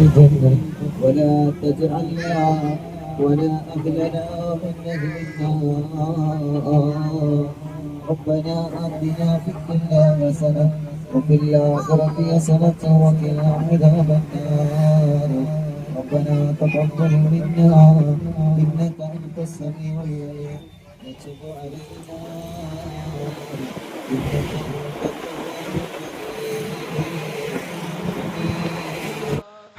الجنة ولا تجعلنا ولا أهلنا من أهل ربنا آتنا في الدنيا حسنة وفي الآخرة حسنة وقنا عذاب النار. ربنا تقبل منا إنك أنت السميع العليم. وتب علينا. إنك أنت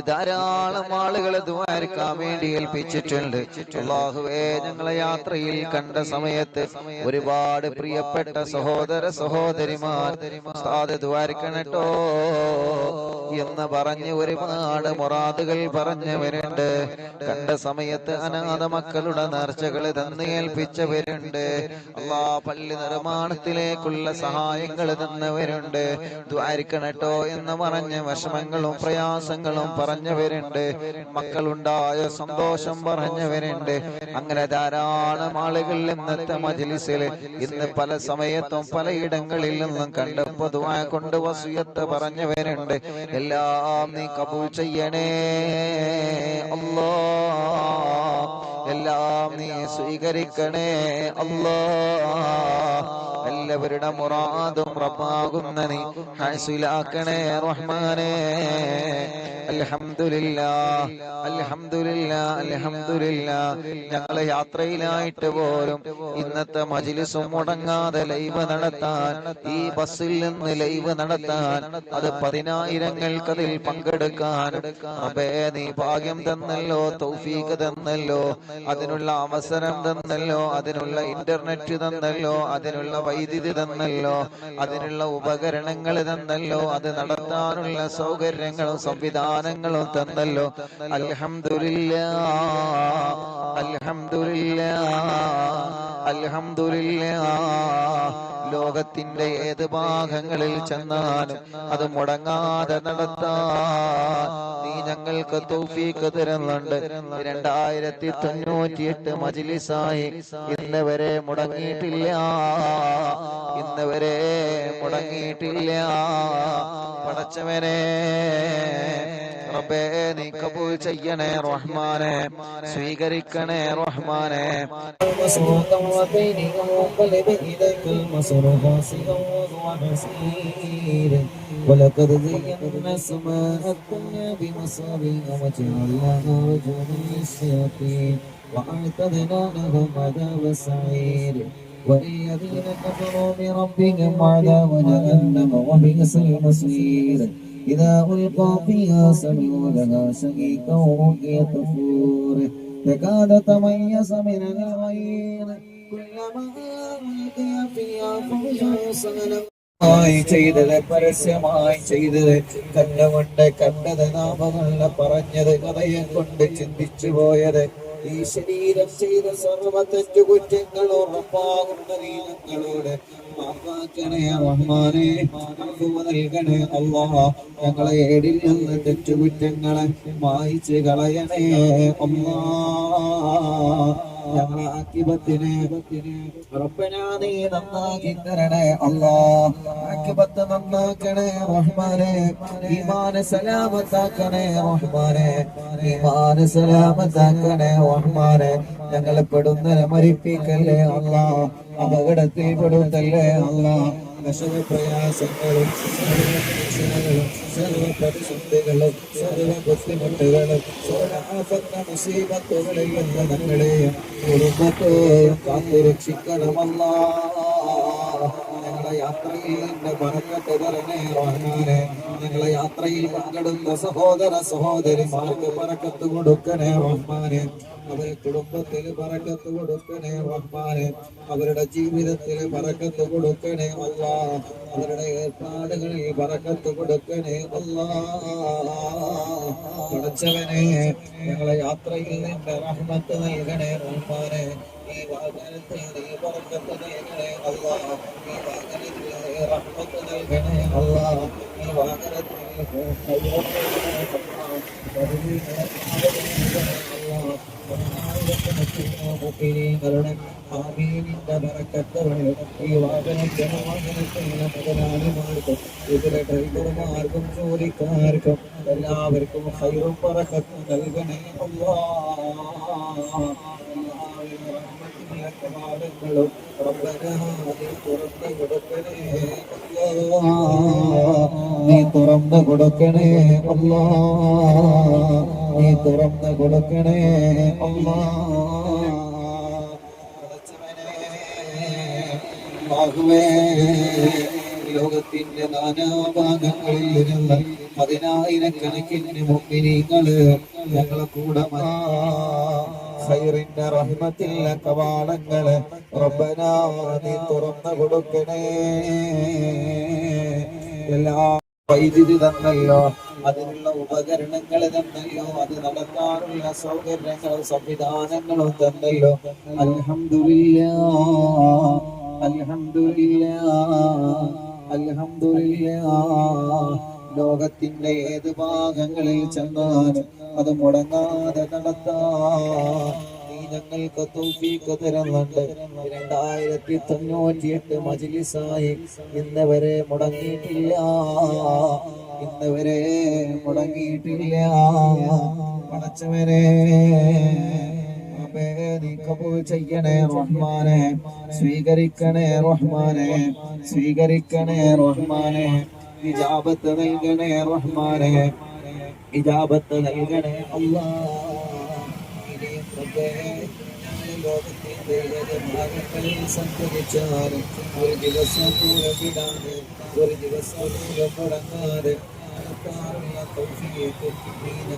ധാരാളം ആളുകൾ ദ്വാരക്കാൻ വേണ്ടി ഏൽപ്പിച്ചിട്ടുണ്ട്. അള്ളാഹുവേ ഞങ്ങളെ യാത്രയിൽ കണ്ട സമയത്ത് ഒരുപാട് പ്രിയപ്പെട്ട സഹോദര സഹോദരിമാർ ഉസ്താദ് ദ്വാരക്കണട്ടോ എന്ന് പറഞ്ഞ് ഒരുപാട് മൊറാദുകൾ പറഞ്ഞവരുണ്ട്. കണ്ട സമയത്ത് അനാഥ മക്കളുടെ നേർച്ചകൾ തന്ന് ഏൽപ്പിച്ചവരുണ്ട്. അള്ളാ പള്ളി നിർമ്മാണത്തിലേക്കുള്ള സഹായങ്ങൾ തന്നവരുണ്ട്. ദ്വാരിക്കണട്ടോ എന്ന് പറഞ്ഞ് വിഷമങ്ങളും പ്രയാസങ്ങളും പറഞ്ഞവരുണ്ട്. മക്കളുണ്ടായ സന്തോഷം പറഞ്ഞവരുണ്ട്. അങ്ങനെ ധാരാളം ആളുകൾ ഇന്നത്തെ മജിലിസിൽ ഇന്ന് പല സമയത്തും പലയിടങ്ങളിൽ നിന്നും കണ്ട് പൊതുവായ കൊണ്ട് വസിയത്ത് പറഞ്ഞവരുണ്ട്. എല്ലാം നീ കബൂ ചെയ്യണേ. അല്ലാ എല്ലാം നീ സ്വീകരിക്കണേ അല്ലാ. എല്ലാവരുടെ മുറാദും റബ്ബാകുന്ന നീ ഹാസിലാക്കണേ റഹ്മാനേ. അൽഹംദുലില്ലാ അൽഹംദുലില്ലാ അൽഹംദുലില്ലാ. ഞങ്ങളെ യാത്രയിലായിട്ട് പോലും ഇന്നത്തെ മജിലിസും മുടങ്ങാതെ ലൈവ് നടത്താൻ ഈ ബസ്സിൽ നിന്ന് ലൈവ് നടത്താൻ അത് പതിനായിരങ്ങൾക്ക് അതിൽ പങ്കെടുക്കാൻ. അബേ നീ ഭാഗ്യം തന്നല്ലോ തൗഫീഖ് തന്നല്ലോ. അതിനുള്ള അവസരം തന്നല്ലോ. അതിനുള്ള ഇന്റർനെറ്റ് തന്നല്ലോ. അതിനുള്ള വൈദ്യുതി തന്നല്ലോ. അതിനുള്ള ഉപകരണങ്ങൾ തന്നല്ലോ. അത് നടത്താനുള്ള സൗകര്യങ്ങളും സംവിധാനങ്ങളും തന്നല്ലോ. അൽഹംദുലില്ലാ. അൽഹംദുലില്ലാ. അൽഹംദുലില്ലാ. ലോകത്തിന്റെ ഏത് ഭാഗങ്ങളിൽ ചെന്നാലും അത് മുടങ്ങാതെ നടത്താൻ നീ ഞങ്ങൾക്ക് തൗഫീക്ക് തരുന്നുണ്ട്. രണ്ടായിരത്തി തൊണ്ണൂറ്റി എട്ട് മജിലിസായി ഇന്ന് വരെ മുടങ്ങിയിട്ടില്ല. ഇന്ന് വരെ മുടങ്ങിയിട്ടില്ല. പടച്ചവനെ റബ്ബേ നീ കബൂൽ ചെയ്യണേ റഹ്മാനെ സ്വീകരിക്കണേ റഹ്മാനെ مسروقا وبين وانقلب إليك المصر خاسئا وحسيرا ولقد زينا السماء الدنيا بمصابيح وجعلناها رجوما للشياطين وأعتدنا لهم عذاب السعير وللذين كفروا بربهم عذاب جهنم وبئس المصير إذا ألقوا فيها سمعوا لها شهيقا وهي تفور تكاد تميز من الغير كلما ألقي فيها فوج سلم മായി ചെയ്തത് പരസ്യമായി ചെയ്തത് കണ്ണുകൊണ്ട് കണ്ടത് നാമമല്ല പറഞ്ഞത് ഹൃദയം കൊണ്ട് ചിന്തിച്ചു പോയത് ഈ ശരീരം ചെയ്ത സർവ തെറ്റുകുറ്റങ്ങൾ ഉറപ്പാകുന്ന നീലങ്ങളോട് മാപ്പാക്കണേ അല്ലാഹ ഞങ്ങളെ ഏടിൽ നിന്ന് തെറ്റുകുറ്റങ്ങളെ മായിച്ച് കളയണേ അല്ലാ ഞങ്ങളെ പെടുന്നരെ റബ്ബനാ നീ സലാമത്താക്കണേ സലാമത്താക്കണേ മരിപ്പിക്കല്ലേ അല്ലാ. അപകടത്തിൽ പെടുത്തല്ലേ അല്ലാ. വിഷമപ്രയാസങ്ങളും പ്രശ്നങ്ങളും സർവ പ്രതിസന്ധികളും സർവ ബുദ്ധിമുട്ടുകളും സർവ മുസീബത്തുകളിൽ നിന്ന് ഞങ്ങളെയും കുടുംബത്തെയും കാത്തുരക്ഷിക്കണമല്ല ഞങ്ങളെ യാത്രയിൽ നിന്റെ പറക്കത്ത് തരണേ റഹ്മാനെ ഞങ്ങളെ യാത്രയിൽ പങ്കെടുത്ത സഹോദര സഹോദരിമാർക്ക് പറക്കത്ത് കൊടുക്കണേ റഹ്മാനെ. അവരെ കുടുംബത്തിൽ പറക്കത്ത് കൊടുക്കണേ റഹ്മാനെ. അവരുടെ ജീവിതത്തിൽ പറക്കത്ത് കൊടുക്കണേ അല്ല. അവരുടെ ഏർപ്പാടുകളിൽ പറക്കത്ത് കൊടുക്കണേ അല്ല. പഠിച്ചവനെ ഞങ്ങളെ യാത്രയിൽ നിന്റെ റഹ്മത്ത് നൽകണേ റഹ്മാനെ. ഈ വാഹനത്തിൽ നൽകണേ അല്ല. ഈ വാഹനത്തിൽ റഹ്മത്ത് നൽകണേ അല്ല. ഈ വാഹനത്തിൽ ങ്ങളുടെ ആമീനിന്റെ ജോലിക്കാർക്കും എല്ലാവർക്കും ഹൈറും പറക്കത്തും നൽകണേ റബ്ബനാ നീ തുറന്നു കൊടുക്കണേ അല്ലാ. നീ തുറന്നു കൊടുക്കണേ അമ്മേ ലോകത്തിന്റെ നാനാഭാഗങ്ങളിൽ നിന്ന് പതിനായിരക്കണക്കിന് മുമ്പിനിങ്ങൾ ഞങ്ങളെ കൂടെ സൈറിന്റെ റഹ്മത്തിലെ കവാടങ്ങൾ റബ്ബനാ നീ തുറന്നു കൊടുക്കണേ. എല്ലാ വൈദ്യുതി തന്നല്ലോ അതിനുള്ള ഉപകരണങ്ങൾ തന്നല്ലോ അത് നടക്കാനുള്ള സൗകര്യങ്ങളും സംവിധാനങ്ങളും തന്നല്ലോ. അലഹമില്ല അലഹമില്ല അലഹമില്ല ലോകത്തിന്റെ ഏത് ഭാഗങ്ങളിൽ ചെന്നാലും അത് മുടങ്ങാതെ നടത്താൻ നീ ഞങ്ങൾക്ക് തൗഫീഖ് തരുന്നുണ്ട്. രണ്ടായിരത്തി തൊണ്ണൂറ്റി എട്ട് മജിലിസായി ഇന്ന് വരെ മുടങ്ങിയിട്ടില്ല. ഇന്ന് വരെ മുടങ്ങിയിട്ടില്ല. പടച്ചവരെ ചെയ്യണേ റഹ്മാനെ. സ്വീകരിക്കണേ റഹ്മാനെ. സ്വീകരിക്കണേ റഹ്മാനെ. ഇജാബത്ത് നൽകണേ റഹ്മാനെ. ഇജാബത്ത് നൽകണേ അല്ലാ गए हैं। संत विचार। और दिवसों को रबिडार और दिवसों को रबड़कार तौफीक दीन